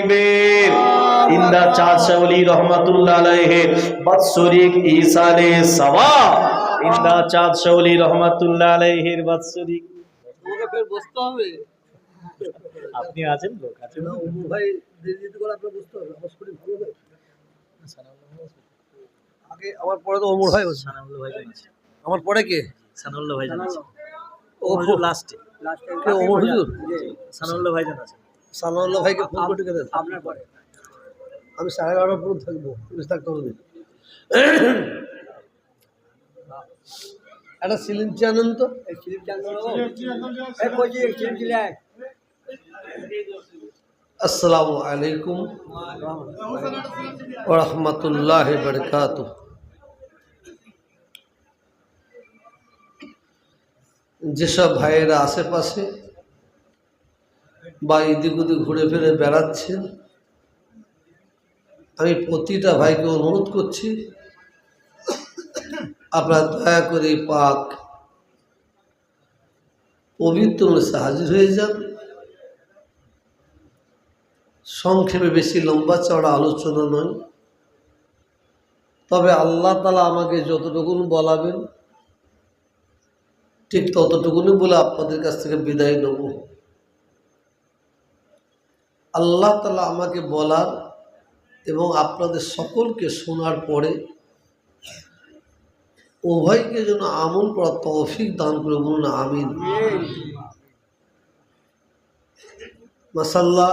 তাকবীর ইন্দা চাঁদ শাহলি রহমাতুল্লাহ আলাইহি বাৎসরিক ইসালে সওয়াব। ইন্দা চাঁদ শাহলি রহমাতুল্লাহ আলাইহির বাৎসরিক তোমাকে ফের বসতে হবে আপনি আছেন লোক আছেন না অমর ভাই দেরি করে আপনার বসতে হবে আমার ভালো নেই আগে আমার পরে তো অমর ভাই বসে সানাউল্লাহ ভাইজান আমার পরে কে? সানাউল্লাহ ভাইজান আছে ও লাস্টে। কে অমর হুজুর? সানাউল্লাহ ভাইজান আছে সালাউল্লাহ ভাইকে ফোন করে টিকে দেন আপনার পরে আমি সাড়ে এগারোটা পর্যন্ত থাকবো বেশ থাকতে হবে একটা সিলিং আনেন তো আসসালামু আলাইকুম রহমতুল্লাহ বরকাত যেসব ভাইয়েরা আশেপাশে বা এদিক ওদিক ঘুরে ফিরে বেড়াচ্ছেন আমি প্রতিটা ভাইকে অনুরোধ করছি, আপনারা দয়া করে পাক পবিত্র অনুষ্ঠানে হাজির হয়ে যান। সংক্ষেপে বেশি লম্বা চড়া আলোচনা নয়। তবে আল্লাহ তালা আমাকে যতটুকুন বলাবেন, ঠিক ততটুকুনি বলে আপনাদের কাছ থেকে বিদায় নেব। আল্লাহ তালা আমাকে বলার এবং আপনাদের সকলকে শোনার পরে উভয়কে যেন আমল করা তৌফিক দান করে বলুন আমিন। মাসাল্লাহ